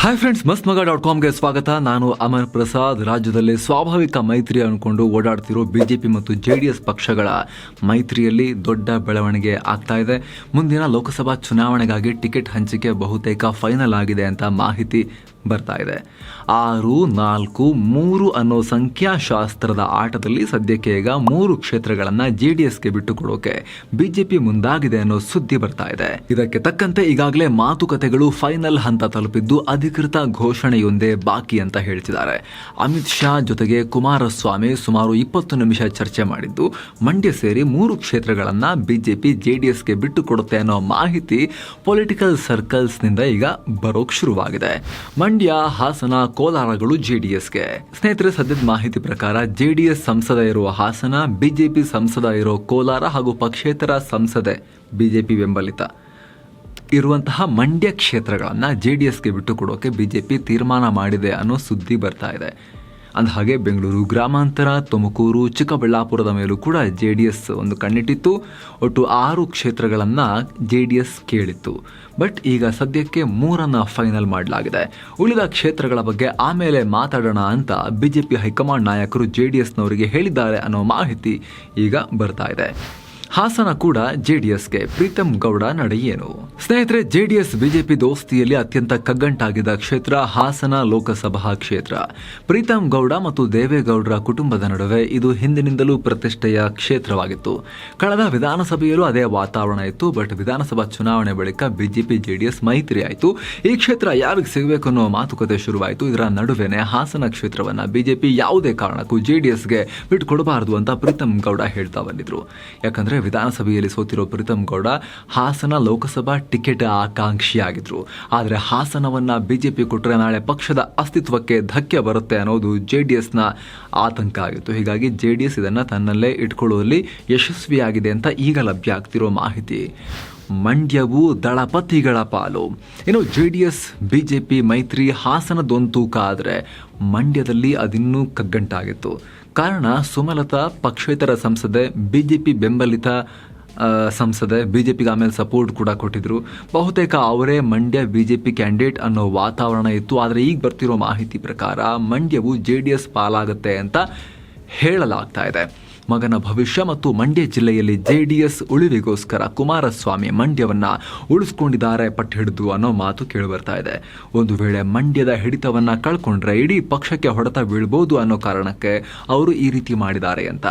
Hi friends ಮಸ್ತ್ ಮಗ dot ಕಾಮ್ಗೆ ಸ್ವಾಗತ. ನಾನು ಅಮರ್ ಪ್ರಸಾದ್. ರಾಜ್ಯದಲ್ಲಿ ಸ್ವಾಭಾವಿಕ ಮೈತ್ರಿ ಅನ್ಕೊಂಡು ಓಡಾಡ್ತಿರೋ ಬಿಜೆಪಿ ಮತ್ತು ಜೆ ಡಿ ಎಸ್ ಪಕ್ಷಗಳ ಮೈತ್ರಿಯಲ್ಲಿ ದೊಡ್ಡ ಬೆಳವಣಿಗೆ ಆಗ್ತಾ ಇದೆ. ಮುಂದಿನ ಲೋಕಸಭಾ ಚುನಾವಣೆಗಾಗಿ ಟಿಕೆಟ್ ಹಂಚಿಕೆ ಬಹುತೇಕ ಫೈನಲ್ ಆಗಿದೆ ಅಂತ ಮಾಹಿತಿ ಬರ್ತಾ ಇದೆ. ಆರು, ನಾಲ್ಕು, ಮೂರು ಅನ್ನೋ ಸಂಖ್ಯಾಶಾಸ್ತ್ರದ ಆಟದಲ್ಲಿ ಸದ್ಯಕ್ಕೆ ಈಗ ಮೂರು ಕ್ಷೇತ್ರಗಳನ್ನು ಜೆ ಡಿ ಎಸ್ಗೆ ಬಿಟ್ಟುಕೊಡೋಕೆ ಬಿಜೆಪಿ ಮುಂದಾಗಿದೆ ಅನ್ನೋ ಸುದ್ದಿ ಬರ್ತಾ ಇದೆ. ಇದಕ್ಕೆ ತಕ್ಕಂತೆ ಈಗಾಗಲೇ ಮಾತುಕತೆಗಳು ಫೈನಲ್ ಹಂತ ತಲುಪಿದ್ದು ಅಧಿಕೃತ ಘೋಷಣೆಯೊಂದೇ ಬಾಕಿ ಅಂತ ಹೇಳ್ತಿದ್ದಾರೆ. ಅಮಿತ್ ಶಾ ಜೊತೆಗೆ ಕುಮಾರಸ್ವಾಮಿ ಸುಮಾರು ಇಪ್ಪತ್ತು ನಿಮಿಷ ಚರ್ಚೆ ಮಾಡಿದ್ದು, ಮಂಡ್ಯ ಸೇರಿ ಮೂರು ಕ್ಷೇತ್ರಗಳನ್ನ ಬಿಜೆಪಿ, ಜೆಡಿಎಸ್ಗೆ ಬಿಟ್ಟು ಕೊಡುತ್ತೆ ಅನ್ನೋ ಮಾಹಿತಿ ಪೊಲಿಟಿಕಲ್ ಸರ್ಕಲ್ಸ್ನಿಂದ ಈಗ ಬರೋಕ್ ಶುರುವಾಗಿದೆ. ಮಂಡ್ಯ, ಹಾಸನ, ಕೋಲಾರಗಳು ಜೆಡಿಎಸ್ಗೆ. ಸ್ನೇಹಿತರೆ, ಸದ್ಯದ ಮಾಹಿತಿ ಪ್ರಕಾರ ಜೆಡಿಎಸ್ ಸಂಸದ ಇರುವ ಹಾಸನ, ಬಿಜೆಪಿ ಸಂಸದ ಇರೋ ಕೋಲಾರ ಹಾಗೂ ಪಕ್ಷೇತರ ಸಂಸದೆ ಬಿಜೆಪಿ ಬೆಂಬಲಿತ. ಇರುವಂತಹ ಮಂಡ್ಯ ಕ್ಷೇತ್ರಗಳನ್ನು ಜೆ ಡಿ ಎಸ್ಗೆ ಬಿಟ್ಟು ಕೊಡೋಕೆ ಬಿಜೆಪಿ ತೀರ್ಮಾನ ಮಾಡಿದೆ ಅನ್ನೋ ಸುದ್ದಿ ಬರ್ತಾ ಇದೆ. ಅಂದ ಹಾಗೆ ಬೆಂಗಳೂರು ಗ್ರಾಮಾಂತರ, ತುಮಕೂರು, ಚಿಕ್ಕಬಳ್ಳಾಪುರದ ಮೇಲೂ ಕೂಡ ಜೆ ಡಿ ಎಸ್ ಒಂದು ಕಣ್ಣಿಟ್ಟಿತ್ತು. ಒಟ್ಟು ಆರು ಕ್ಷೇತ್ರಗಳನ್ನು ಜೆ ಡಿ ಎಸ್ ಕೇಳಿತ್ತು. ಬಟ್ ಈಗ ಸದ್ಯಕ್ಕೆ ಮೂರನ್ನು ಫೈನಲ್ ಮಾಡಲಾಗಿದೆ. ಉಳಿದ ಕ್ಷೇತ್ರಗಳ ಬಗ್ಗೆ ಆಮೇಲೆ ಮಾತಾಡೋಣ ಅಂತ B J P high command ನಾಯಕರು ಜೆ ಡಿ ಎಸ್ನವರಿಗೆ ಹೇಳಿದ್ದಾರೆ ಅನ್ನೋ ಮಾಹಿತಿ ಈಗ ಬರ್ತಾ ಇದೆ. ಹಾಸನ ಕೂಡ ಜೆಡಿಎಸ್ಗೆ ಪ್ರೀತಂ ಗೌಡ ನಡೆಯೇನು? ಸ್ನೇಹಿತರೆ, ಜೆಡಿಎಸ್ ಬಿಜೆಪಿ ದೋಸ್ತಿಯಲ್ಲಿ ಅತ್ಯಂತ ಕಗ್ಗಂಟಾಗಿದ್ದ ಕ್ಷೇತ್ರ ಹಾಸನ ಲೋಕಸಭಾ ಕ್ಷೇತ್ರ. ಪ್ರೀತಂ ಗೌಡ ಮತ್ತು ದೇವೇಗೌಡರ ಕುಟುಂಬದ ನಡುವೆ ಇದು ಹಿಂದಿನಿಂದಲೂ ಪ್ರತಿಷ್ಠೆಯ ಕ್ಷೇತ್ರವಾಗಿತ್ತು. ಕಳೆದ ವಿಧಾನಸಭೆಯಲ್ಲೂ ಅದೇ ವಾತಾವರಣ ಇತ್ತು, ಬಟ್ ವಿಧಾನಸಭಾ ಚುನಾವಣೆ ಬಳಿಕ ಬಿಜೆಪಿ, ಜೆಡಿಎಸ್ ಮೈತ್ರಿ ಆಯಿತು. ಈ ಕ್ಷೇತ್ರ ಯಾರಿಗೆ ಸಿಗಬೇಕು ಅನ್ನೋ ಮಾತುಕತೆ ಶುರುವಾಯಿತು. ಇದರ ನಡುವೆನೆ ಹಾಸನ ಕ್ಷೇತ್ರವನ್ನು ಬಿಜೆಪಿ ಯಾವುದೇ ಕಾರಣಕ್ಕೂ ಜೆಡಿಎಸ್ಗೆ ಬಿಟ್ಟುಕೊಡಬಾರದು ಅಂತ ಪ್ರೀತಂ ಗೌಡ ಹೇಳ್ತಾ ಬಂದಿದ್ರು. ಯಾಕಂದ್ರೆ ವಿಧಾನಸಭೆಯಲ್ಲಿ ಸೋತಿರೋ ಪ್ರೀತಮ್ ಗೌಡ ಹಾಸನ ಲೋಕಸಭಾ ಟಿಕೆಟ್ ಆಕಾಂಕ್ಷಿಯಾಗಿದ್ರು. ಆದರೆ ಹಾಸನವನ್ನ ಬಿಜೆಪಿ ಕೊಟ್ಟರೆ ನಾಳೆ ಪಕ್ಷದ ಅಸ್ತಿತ್ವಕ್ಕೆ ಧಕ್ಕೆ ಬರುತ್ತೆ ಅನ್ನೋದು ಜೆ ಡಿ ಎಸ್ನ ಆತಂಕ ಆಗಿತ್ತು. ಹೀಗಾಗಿ ಜೆ ಡಿ ಎಸ್ ಇದನ್ನು ತನ್ನಲ್ಲೇ ಇಟ್ಕೊಳ್ಳುವಲ್ಲಿ ಯಶಸ್ವಿಯಾಗಿದೆ ಅಂತ ಈಗ ಲಭ್ಯ ಆಗ್ತಿರೋ ಮಾಹಿತಿ. ಮಂಡ್ಯವು ದಳಪತಿಗಳ ಪಾಲು. ಏನು J D S B J P ಮೈತ್ರಿ ಹಾಸನದೊಂದು ತೂಕ ಆದರೆ ಮಂಡ್ಯದಲ್ಲಿ ಅದಿನ್ನೂ ಕಗ್ಗಂಟಾಗಿತ್ತು. ಕಾರಣ ಸುಮಲತಾ ಪಕ್ಷೇತರ ಸಂಸದೆ ಬಿಜೆಪಿ ಬೆಂಬಲಿತ ಆ, ಸಂಸದೆ ಬಿಜೆಪಿಗೆ ಆಮೇಲೆ ಸಪೋರ್ಟ್ ಕೂಡ ಕೊಟ್ಟಿದ್ರು. ಬಹುತೇಕ ಅವರೇ ಮಂಡ್ಯ ಬಿಜೆಪಿ ಕ್ಯಾಂಡಿಡೇಟ್ ಅನ್ನೋ ವಾತಾವರಣ ಇತ್ತು. ಆದರೆ ಈಗ ಬರ್ತಿರೋ ಮಾಹಿತಿ ಪ್ರಕಾರ ಮಂಡ್ಯವು ಜೆ ಡಿ ಎಸ್ ಪಾಲಾಗುತ್ತೆ ಅಂತ ಹೇಳಲಾಗ್ತಾ ಇದೆ. ಮಗನ ಭವಿಷ್ಯ ಮತ್ತು ಮಂಡ್ಯ ಜಿಲ್ಲೆಯಲ್ಲಿ ಜೆ ಡಿ ಎಸ್ ಉಳಿವಿಗೋಸ್ಕರ ಕುಮಾರಸ್ವಾಮಿ ಮಂಡ್ಯವನ್ನ ಉಳಿಸ್ಕೊಂಡಿದ್ದಾರೆ ಪಟ್ಟು ಹಿಡಿದು ಅನ್ನೋ ಮಾತು ಕೇಳಿಬರ್ತಾ ಇದೆ. ಒಂದು ವೇಳೆ ಮಂಡ್ಯದ ಹಿಡಿತವನ್ನ ಕಳ್ಕೊಂಡ್ರೆ ಇಡೀ ಪಕ್ಷಕ್ಕೆ ಹೊಡೆತ ಬೀಳ್ಬೋದು ಅನ್ನೋ ಕಾರಣಕ್ಕೆ ಅವರು ಈ ರೀತಿ ಮಾಡಿದ್ದಾರೆ ಅಂತ.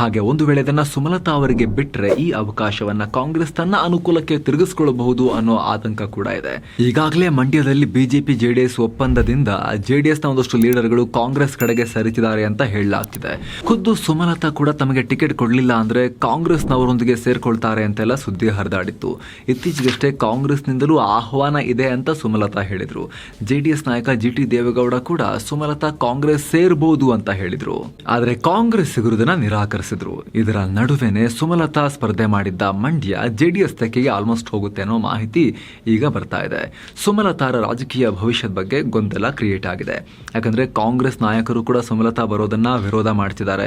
ಹಾಗೆ ಒಂದು ವೇಳೆ ಇದನ್ನ ಸುಮಲತಾ ಅವರಿಗೆ ಬಿಟ್ಟರೆ ಈ ಅವಕಾಶವನ್ನ ಕಾಂಗ್ರೆಸ್ ತನ್ನ ಅನುಕೂಲಕ್ಕೆ ತಿರುಗಿಸಿಕೊಳ್ಳಬಹುದು ಅನ್ನೋ ಆತಂಕ ಕೂಡ ಇದೆ. ಈಗಾಗಲೇ ಮಂಡ್ಯದಲ್ಲಿ ಬಿಜೆಪಿ ಜೆಡಿಎಸ್ ಒಪ್ಪಂದದಿಂದ ಜೆಡಿಎಸ್ನ ಒಂದಷ್ಟು ಲೀಡರ್ಗಳು ಕಾಂಗ್ರೆಸ್ ಕಡೆಗೆ ಸರಿತಿದ್ದಾರೆ ಅಂತ ಹೇಳಲಾಗ್ತಿದೆ. ಖುದ್ದು ಸುಮಲತಾ ಕೂಡ ತಮಗೆ ಟಿಕೆಟ್ ಕೊಡಲಿಲ್ಲ ಅಂದ್ರೆ ಕಾಂಗ್ರೆಸ್ನವರೊಂದಿಗೆ ಸೇರ್ಕೊಳ್ತಾರೆ ಅಂತೆಲ್ಲ ಸುದ್ದಿ ಹರಿದಾಡಿತ್ತು. ಇತ್ತೀಚೆಗಷ್ಟೇ ಕಾಂಗ್ರೆಸ್ನಿಂದಲೂ ಆಹ್ವಾನ ಇದೆ ಅಂತ ಸುಮಲತಾ ಹೇಳಿದ್ರು. ಜೆಡಿಎಸ್ ನಾಯಕ ಜಿ ಟಿ ದೇವೇಗೌಡ ಕೂಡ ಸುಮಲತಾ ಕಾಂಗ್ರೆಸ್ ಸೇರ್ಬೋದು ಅಂತ ಹೇಳಿದರು. ಆದರೆ ಕಾಂಗ್ರೆಸ್ ಸಿಗುವುದನ್ನು ನಿರಾಕರಿಸಿದ್ರು. ಇದರ ನಡುವೆನೆ ಸುಮಲತಾ ಸ್ಪರ್ಧೆ ಮಾಡಿದ್ದ ಮಂಡ್ಯ ಜೆಡಿಎಸ್ ತೆಕ್ಕೆಗೆ ಆಲ್ಮೋಸ್ಟ್ ಹೋಗುತ್ತೆ ಅನ್ನೋ ಮಾಹಿತಿ ಈಗ ಬರ್ತಾ ಇದೆ. ಸುಮಲತಾರ ರಾಜಕೀಯ ಭವಿಷ್ಯದ ಬಗ್ಗೆ ಗೊಂದಲ ಕ್ರಿಯೇಟ್ ಆಗಿದೆ. ಯಾಕಂದ್ರೆ ಕಾಂಗ್ರೆಸ್ ನಾಯಕರು ಕೂಡ ಸುಮಲತಾ ಬರೋದನ್ನ ವಿರೋಧ ಮಾಡ್ತಿದ್ದಾರೆ.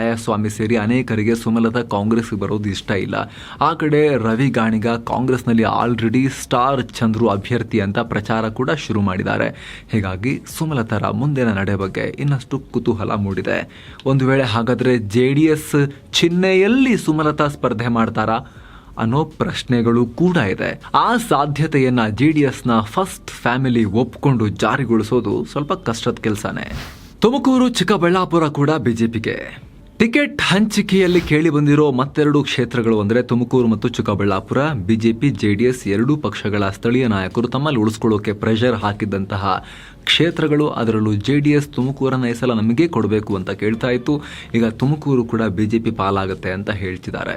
ಚೆಲುವರಾಯಸ್ವಾಮಿ ಸೇರಿ ಅನೇಕರಿಗೆ ಸುಮಲತಾ ಕಾಂಗ್ರೆಸ್ ಬರೋದು ಇಷ್ಟ ಇಲ್ಲ. ಆ ಕಡೆ ರವಿ ಗಾಣಿಗ ಕಾಂಗ್ರೆಸ್ನಲ್ಲಿ ಆಲ್ರೆಡಿ ಸ್ಟಾರ್ ಚಂದ್ರು ಅಭ್ಯರ್ಥಿ ಅಂತ ಪ್ರಚಾರ ಕೂಡ ಶುರು ಮಾಡಿದ್ದಾರೆ. ಹೀಗಾಗಿ ಸುಮಲತಾರ ಮುಂದಿನ ನಡೆ ಬಗ್ಗೆ ಇನ್ನಷ್ಟು ಕುತೂಹಲ ಮೂಡಿದೆ. ಒಂದು ವೇಳೆ ಹಾಗಾದರೆ ಜೆ ಡಿ ಎಸ್ ಚಿಹ್ನೆಯಲ್ಲಿ ಸುಮಲತಾ ಸ್ಪರ್ಧೆ ಮಾಡ್ತಾರಾ? ಅನ್ನೋ ಪ್ರಶ್ನೆಗಳು ಕೂಡ ಇದೆ. ಆ ಸಾಧ್ಯತೆಯನ್ನ ಜೆ ಡಿ ಎಸ್ನ ಫಸ್ಟ್ ಫ್ಯಾಮಿಲಿ ಒಪ್ಕೊಂಡು ಜಾರಿಗೊಳಿಸೋದು ಸ್ವಲ್ಪ ಕಷ್ಟದ ಕೆಲಸನೇ. ತುಮಕೂರು ಚಿಕ್ಕಬಳ್ಳಾಪುರ ಕೂಡ ಬಿಜೆಪಿಗೆ. ಟಿಕೆಟ್ ಹಂಚಿಕೆಯಲ್ಲಿ ಕೇಳಿ ಬಂದಿರೋ ಮತ್ತೆರಡು ಕ್ಷೇತ್ರಗಳು ಅಂದರೆ ತುಮಕೂರು ಮತ್ತು ಚಿಕ್ಕಬಳ್ಳಾಪುರ. ಬಿಜೆಪಿ, ಜೆಡಿಎಸ್ ಎರಡೂ ಪಕ್ಷಗಳ ಸ್ಥಳೀಯ ನಾಯಕರು ತಮ್ಮಲ್ಲಿ ಉಳಿಸ್ಕೊಳ್ಳೋಕೆ ಪ್ರೆಷರ್ ಹಾಕಿದ್ದಂತಹ ಕ್ಷೇತ್ರಗಳು ಅದರಲ್ಲೂ ಜೆ ಡಿ ಎಸ್ ತುಮಕೂರನ್ನ ಈ ಸಲ ನಮಗೆ ಕೊಡಬೇಕು ಅಂತ ಕೇಳ್ತಾ ಇತ್ತು. ಈಗ ತುಮಕೂರು ಕೂಡ ಬಿಜೆಪಿ ಪಾಲಾಗುತ್ತೆ ಅಂತ ಹೇಳ್ತಿದ್ದಾರೆ.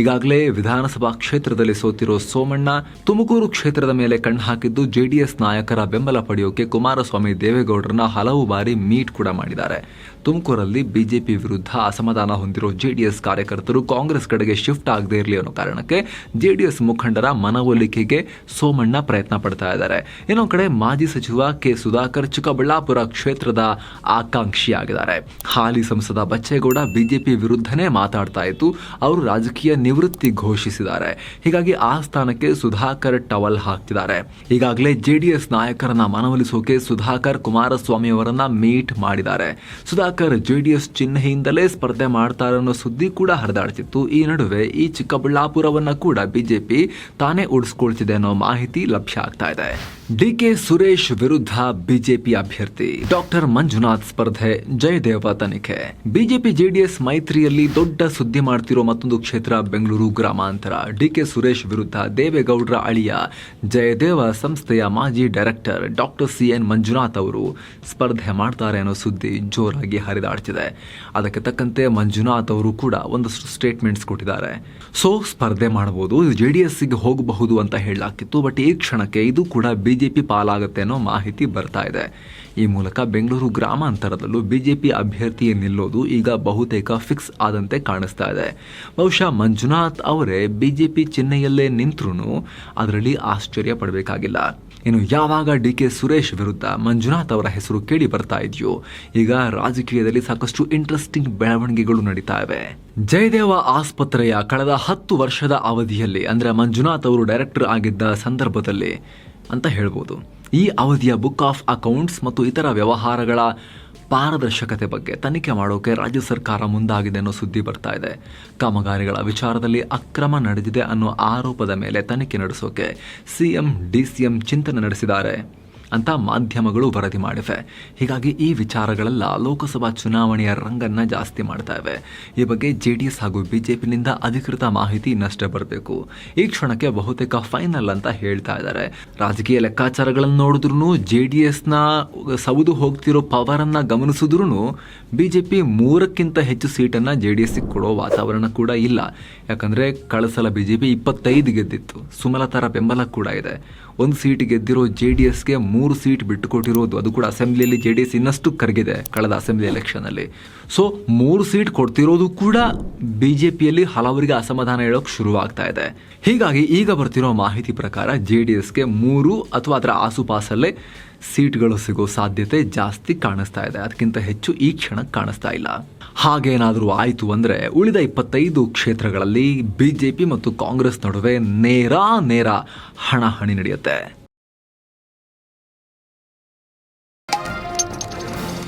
ಈಗಾಗಲೇ ವಿಧಾನಸಭಾ ಕ್ಷೇತ್ರದಲ್ಲಿ ಸೋತಿರೋ ಸೋಮಣ್ಣ ತುಮಕೂರು ಕ್ಷೇತ್ರದ ಮೇಲೆ ಕಣ್ಣು ಹಾಕಿದ್ದು ಜೆಡಿಎಸ್ ನಾಯಕರ ಬೆಂಬಲ ಪಡೆಯೋಕೆ ಕುಮಾರಸ್ವಾಮಿ ದೇವೇಗೌಡರನ್ನ ಹಲವು ಬಾರಿ ಮೀಟ್ ಕೂಡ ಮಾಡಿದ್ದಾರೆ. ತುಮಕೂರಲ್ಲಿ ಬಿಜೆಪಿ ವಿರುದ್ಧ ಅಸಮಾಧಾನ ಹೊಂದಿರೋ ಜೆಡಿಎಸ್ ಕಾರ್ಯಕರ್ತರು ಕಾಂಗ್ರೆಸ್ ಕಡೆಗೆ ಶಿಫ್ಟ್ ಆಗದೇ ಇರಲಿ ಅನ್ನೋ ಕಾರಣಕ್ಕೆ ಜೆಡಿಎಸ್ ಮುಖಂಡರ ಮನವೊಲಿಕೆಗೆ ಸೋಮಣ್ಣ ಪ್ರಯತ್ನ ಪಡ್ತಾ ಇದ್ದಾರೆ. ಇನ್ನೊಂದು ಕಡೆ ಮಾಜಿ ಸಚಿವ ಕೆ ಸುಧಾಕರ್ ಚಿಕ್ಕಬಳ್ಳಾಪುರ ಕ್ಷೇತ್ರದ ಆಕಾಂಕ್ಷಿಯಾಗಿದ್ದಾರೆ. ಹಾಲಿ ಸಂಸದ ಬಚ್ಚೇಗೌಡ ಬಿಜೆಪಿ ವಿರುದ್ಧನೇ ಮಾತಾಡ್ತಾ ಇದ್ದು, ಅವರು ರಾಜಕೀಯ ನಿವೃತ್ತಿ ಘೋಷಿಸಿದ್ದಾರೆ. ಹೀಗಾಗಿ ಆ ಸ್ಥಾನಕ್ಕೆ ಸುಧಾಕರ್ ಟವಲ್ ಹಾಕ್ತಿದ್ದಾರೆ. ಈಗಾಗಲೇ ಜೆಡಿಎಸ್ ನಾಯಕರನ್ನ ಮನವೊಲಿಸೋಕೆ ಸುಧಾಕರ್ ಕುಮಾರಸ್ವಾಮಿ ಅವರನ್ನ ಮೀಟ್ ಮಾಡಿದ್ದಾರೆ. ಸುಧಾಕರ್ ಜೆಡಿಎಸ್ ಚಿಹ್ನೆಯಿಂದಲೇ ಸ್ಪರ್ಧೆ ಮಾಡ್ತಾರೆ ಅನ್ನೋ ಸುದ್ದಿ ಕೂಡ ಹರಿದಾಡ್ತಿತ್ತು. ಈ ನಡುವೆ ಈ ಚಿಕ್ಕಬಳ್ಳಾಪುರವನ್ನ ಕೂಡ ಬಿಜೆಪಿ ತಾನೇ ಉಳಿಸ್ಕೊಳ್ತಿದೆ ಅನ್ನೋ ಮಾಹಿತಿ ಲಭ್ಯ ಆಗ್ತಾ ಇದೆ. ಡಿಕೆ ಸುರೇಶ್ ವಿರುದ್ಧ ಬಿಜೆಪಿ ಅಭ್ಯರ್ಥಿ ಡಾಕ್ಟರ್ ಮಂಜುನಾಥ್ ಸ್ಪರ್ಧೆ ಜಯದೇವ ತನಿಖೆ. ಬಿಜೆಪಿ ಜೆಡಿಎಸ್ ಮೈತ್ರಿಯಲ್ಲಿ ದೊಡ್ಡ ಸುದ್ದಿ ಮಾಡ್ತಿರೋ ಮತ್ತೊಂದು ಕ್ಷೇತ್ರ ಬೆಂಗಳೂರು ಗ್ರಾಮಾಂತರ. ಡಿಕೆ ಸುರೇಶ್ ವಿರುದ್ಧ ದೇವೇಗೌಡರ ಅಳಿಯ ಜಯದೇವ ಸಂಸ್ಥೆಯ ಮಾಜಿ director doctor C N Manjunath ಅವರು ಸ್ಪರ್ಧೆ ಮಾಡ್ತಾರೆ ಅನ್ನೋ ಸುದ್ದಿ ಜೋರಾಗಿ ಹರಿದಾಡ್ತಿದೆ. ಅದಕ್ಕೆ ತಕ್ಕಂತೆ ಮಂಜುನಾಥ್ ಅವರು ಕೂಡ ಒಂದಷ್ಟು ಸ್ಟೇಟ್ಮೆಂಟ್ಸ್ ಕೊಟ್ಟಿದ್ದಾರೆ. ಸೊ, ಸ್ಪರ್ಧೆ ಮಾಡಬಹುದು ಜೆಡಿಎಸ್ಗೆ ಹೋಗಬಹುದು ಅಂತ ಹೇಳಲಾಗಿತ್ತು ಬಟ್ ಈ ಕ್ಷಣಕ್ಕೆ ಇದು ಕೂಡ ಬಿಜೆಪಿ ಪಾಲಾಗುತ್ತೆ ಅನ್ನೋ ಮಾಹಿತಿ ಬರ್ತಾ ಇದೆ. ಈ ಮೂಲಕ ಬೆಂಗಳೂರು ಗ್ರಾಮಾಂತರದಲ್ಲೂ ಬಿಜೆಪಿ ಅಭ್ಯರ್ಥಿ ನಿಲ್ಲೋದು ಈಗ ಬಹುತೇಕ ಫಿಕ್ಸ್ ಆದಂತೆ ಕಾಣಿಸ್ತಾ ಇದೆ. ಬಹುಶಃ ಮಂಜುನಾಥ್ ಅವರೇ ಬಿಜೆಪಿ ಚಿಹ್ನೆಯಲ್ಲೇ ನಿಂತ್ರೂ ಅದರಲ್ಲಿ ಆಶ್ಚರ್ಯ ಪಡಬೇಕಾಗಿಲ್ಲ. ಇನ್ನು ಯಾವಾಗ ಡಿ ಕೆ ಸುರೇಶ್ ವಿರುದ್ಧ ಮಂಜುನಾಥ್ ಅವರ ಹೆಸರು ಕೇಳಿ ಬರ್ತಾ ಇದೆಯೋ, ಈಗ ರಾಜಕೀಯದಲ್ಲಿ ಸಾಕಷ್ಟು ಇಂಟ್ರೆಸ್ಟಿಂಗ್ ಬೆಳವಣಿಗೆಗಳು ನಡೀತಾ ಇವೆ. ಜಯದೇವ ಆಸ್ಪತ್ರೆಯ ಕಳೆದ ಹತ್ತು ವರ್ಷದ ಅವಧಿಯಲ್ಲಿ, ಅಂದ್ರೆ ಮಂಜುನಾಥ್ ಅವರು ಡೈರೆಕ್ಟರ್ ಆಗಿದ್ದ ಸಂದರ್ಭದಲ್ಲಿ ಅಂತ ಹೇಳ್ಬೋದು. ಈ ಅವಧಿಯ ಬುಕ್ ಆಫ್ ಅಕೌಂಟ್ಸ್ ಮತ್ತು ಇತರ ವ್ಯವಹಾರಗಳ ಪಾರದರ್ಶಕತೆ ಬಗ್ಗೆ ತನಿಖೆ ಮಾಡೋಕೆ ರಾಜ್ಯ ಸರ್ಕಾರ ಮುಂದಾಗಿದೆ ಅನ್ನೋ ಸುದ್ದಿ ಬರ್ತಾ ಇದೆ. ಕಾಮಗಾರಿಗಳ ವಿಚಾರದಲ್ಲಿ ಅಕ್ರಮ ನಡೆದಿದೆ ಅನ್ನೋ ಆರೋಪದ ಮೇಲೆ ತನಿಖೆ ನಡೆಸೋಕೆ ಸಿಎಂ, ಡಿಸಿಎಂ ಚಿಂತನೆ ನಡೆಸಿದ್ದಾರೆ. ಅಂತ ಮಾಧ್ಯಮಗಳು ವರದಿ ಮಾಡಿವೆ. ಹೀಗಾಗಿ ಈ ವಿಚಾರಗಳೆಲ್ಲ ಲೋಕಸಭಾ ಚುನಾವಣೆಯ ರಂಗನ್ನ ಜಾಸ್ತಿ ಮಾಡ್ತಾ ಇವೆ. ಈ ಬಗ್ಗೆ ಜೆ ಡಿ ಎಸ್ ಹಾಗೂ ಬಿಜೆಪಿನಿಂದ ಅಧಿಕೃತ ಮಾಹಿತಿ ಇನ್ನಷ್ಟೇ ಬರಬೇಕು. ಈ ಕ್ಷಣಕ್ಕೆ ಬಹುತೇಕ ಫೈನಲ್ ಅಂತ ಹೇಳ್ತಾ ಇದ್ದಾರೆ. ರಾಜಕೀಯ ಲೆಕ್ಕಾಚಾರಗಳನ್ನು ನೋಡಿದ್ರು ಜೆ ಡಿ ಎಸ್ನ ಸೌದು ಹೋಗ್ತಿರೋ ಪವರ್ ಅನ್ನ ಗಮನಿಸಿದ್ರು ಬಿಜೆಪಿ ಮೂರಕ್ಕಿಂತ ಹೆಚ್ಚು ಸೀಟನ್ನು ಜೆ ಡಿ ಎಸ್ಗೆ ಕೊಡೋ ವಾತಾವರಣ ಕೂಡ ಇಲ್ಲ. ಯಾಕಂದ್ರೆ ಜೆ ಬಿಜೆಪಿ ಇಪ್ಪತ್ತೈದು ಗೆದ್ದಿತ್ತು. ಸುಮಲತಾರ ಬೆಂಬಲ ಕೂಡ ಇದೆ. ಒಂದು ಸೀಟ್ ಗೆದ್ದಿರೋ ಜೆ ಡಿ ಎಸ್ಗೆ ಸೀಟ್ ಬಿಟ್ಟುಕೊಟ್ಟಿರೋದು, ಅದು ಕೂಡ ಅಸೆಂಬ್ಲಿಯಲ್ಲಿ ಜೆ ಡಿ ಎಸ್ ಇನ್ನಷ್ಟು ಕರಗಿದೆ ಕಳೆದ ಅಸೆಂಬ್ಲಿ ಎಲೆಕ್ಷನಲ್ಲಿ ಸೊ ಮೂರು ಸೀಟ್ ಕೊಡ್ತಿರೋದು ಕೂಡ ಬಿ ಜೆ ಪಿಯಲ್ಲಿ ಹಲವರಿಗೆ ಅಸಮಾಧಾನ ಹೇಳೋಕೆ ಶುರುವಾಗ್ತಾ ಇದೆ. ಹೀಗಾಗಿ ಈಗ ಬರ್ತಿರೋ ಮಾಹಿತಿ ಪ್ರಕಾರ ಜೆ ಡಿ ಎಸ್ಗೆ ಮೂರು ಅಥವಾ ಅದರ ಆಸುಪಾಸಲ್ಲೇ ಸೀಟ್ಗಳು ಸಿಗೋ ಸಾಧ್ಯತೆ ಜಾಸ್ತಿ ಕಾಣಿಸ್ತಾ ಇದೆ. ಅದಕ್ಕಿಂತ ಹೆಚ್ಚು ಈ ಕ್ಷಣಕ್ಕೆ ಕಾಣಿಸ್ತಾ ಇಲ್ಲ. ಹಾಗೇನಾದರೂ ಆಯಿತು ಅಂದರೆ ಉಳಿದ ಇಪ್ಪತ್ತೈದು ಕ್ಷೇತ್ರಗಳಲ್ಲಿ ಬಿಜೆಪಿ ಮತ್ತು ಕಾಂಗ್ರೆಸ್ ನಡುವೆ ನೇರ ನೇರ ಹಣಾಹಣಿ ನಡೆಯುತ್ತೆ.